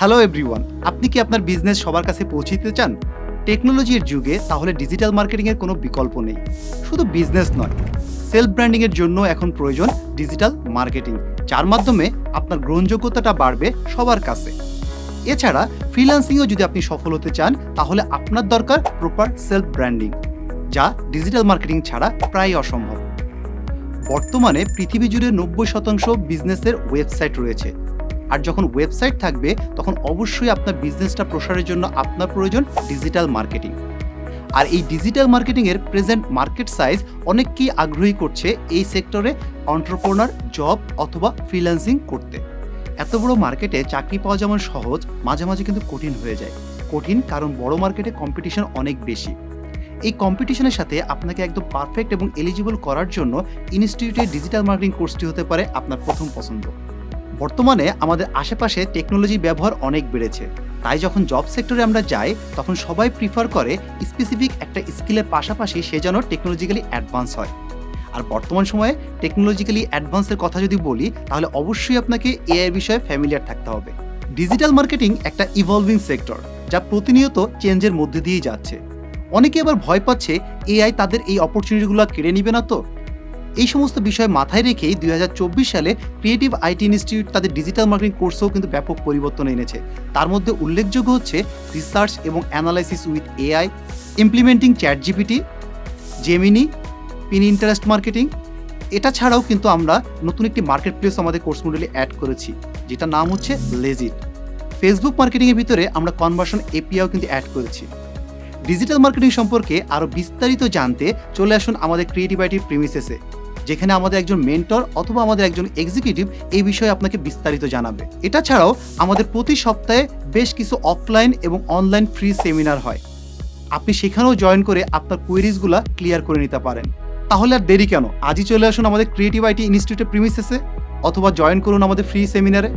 Hello everyone আপনি কি আপনার বিজনেস সবার কাছে পৌঁছে দিতে চান? টেকনোলজির যুগে তাহলে ডিজিটাল মার্কেটিংয়ের কোনো বিকল্প নেই। শুধু বিজনেস নয় সেলফ ব্র্যান্ডিংয়ের জন্য এখন প্রয়োজন ডিজিটাল মার্কেটিং যার মাধ্যমে আপনার গ্রহণযোগ্যতাটা বাড়বে সবার কাছে। এছাড়া ফ্রিল্যান্সিংও যদি আপনি সফল হতে চান, তাহলে আপনার দরকার প্রপার সেলফ ব্র্যান্ডিং যা ডিজিটাল মার্কেটিং ছাড়া প্রায় অসম্ভব। বর্তমানে পৃথিবী জুড়ে নব্বই শতাংশ বিজনেসের ওয়েবসাইট রয়েছে। আর যখন ওয়েবসাইট থাকবে, তখন অবশ্যই আপনার বিজনেসটা প্রসারের জন্য আপনার প্রয়োজন ডিজিটাল মার্কেটিং আর এই ডিজিটাল মার্কেটিংয়ের প্রেজেন্ট মার্কেট সাইজ অনেককেই আগ্রহী করছে এই সেক্টরে অন্টারপ্রনার জব অথবা ফ্রিল্যান্সিং করতে। এত বড় মার্কেটে চাকরি পাওয়া যেমন সহজ, মাঝে মাঝে কিন্তু কঠিন হয়ে যায়। কঠিন কারণ বড় মার্কেটে কম্পিটিশন অনেক বেশি। এই কম্পিটিশনের সাথে আপনাকে একদম পারফেক্ট এবং এলিজিবল করার জন্য ইনস্টিটিউটের ডিজিটাল মার্কেটিং কোর্সটি হতে পারে আপনার প্রথম পছন্দ। বর্তমানে আমাদের আশেপাশে টেকনোলজি ব্যবহার অনেক বেড়েছে। তাই যখন জব সেক্টরে আমরা যাই, তখন সবাই প্রিফার করে স্পেসিফিক একটা স্কিলের পাশাপাশি সে যেন টেকনোলজিক্যালি অ্যাডভান্স হয়। আর বর্তমান সময়ে টেকনোলজিক্যালি অ্যাডভান্সের কথা যদি বলি, তাহলে অবশ্যই আপনাকে এআই বিষয়ে ফ্যামিলিয়ার থাকতে হবে। ডিজিটাল মার্কেটিং একটা ইভলভিং সেক্টর যা প্রতিনিয়ত চেঞ্জের মধ্যে দিয়েই যাচ্ছে। অনেকে আবার ভয় পাচ্ছে এআই তাদের এই অপরচুনিটিগুলো কেড়ে নিবে না তো? এই সমস্ত বিষয় মাথায় রেখেই দুই হাজার চব্বিশ সালে ক্রিয়েটিভ আইটি ইনস্টিটিউট তাদের ডিজিটাল মার্কেটিং কোর্সেও কিন্তু ব্যাপক পরিবর্তন এনেছে। তার মধ্যে উল্লেখযোগ্য হচ্ছে রিসার্চ এবং analysis with AI implementing chat GPT Gemini Pinterest marketing এটা ছাড়াও কিন্তু আমরা নতুন একটি মার্কেট প্লেস আমাদের কোর্স মডেলে অ্যাড করেছি যেটা নাম হচ্ছে লেজিট ফেসবুক মার্কেটিংয়ের ভিতরে আমরা কনভার্সন এপিআও কিন্তু অ্যাড করেছি। ডিজিটাল মার্কেটিং সম্পর্কে আরও বিস্তারিত জানতে চলে আসুন আমাদের ক্রিয়েটিভ আইটির প্রিমিসেসে যেখানে আমাদের একজন মেন্টর অথবা আমাদের একজন এক্সিকিউটিভ এই বিষয়ে আপনাকে বিস্তারিত জানাবে। এটা ছাড়াও আমাদের প্রতি সপ্তাহে বেশ কিছু অফলাইন এবং অনলাইন ফ্রি সেমিনার হয়। আপনি সেখানেও জয়েন করে আপনার কোয়েরিজগুলো ক্লিয়ার করে নিতে পারেন। তাহলে আর দেরি কেন? আজই চলে আসুন আমাদের ক্রিয়েটিভ আইটি ইনস্টিটিউটের প্রিমিসেসে অথবা জয়েন করুন আমাদের ফ্রি সেমিনারে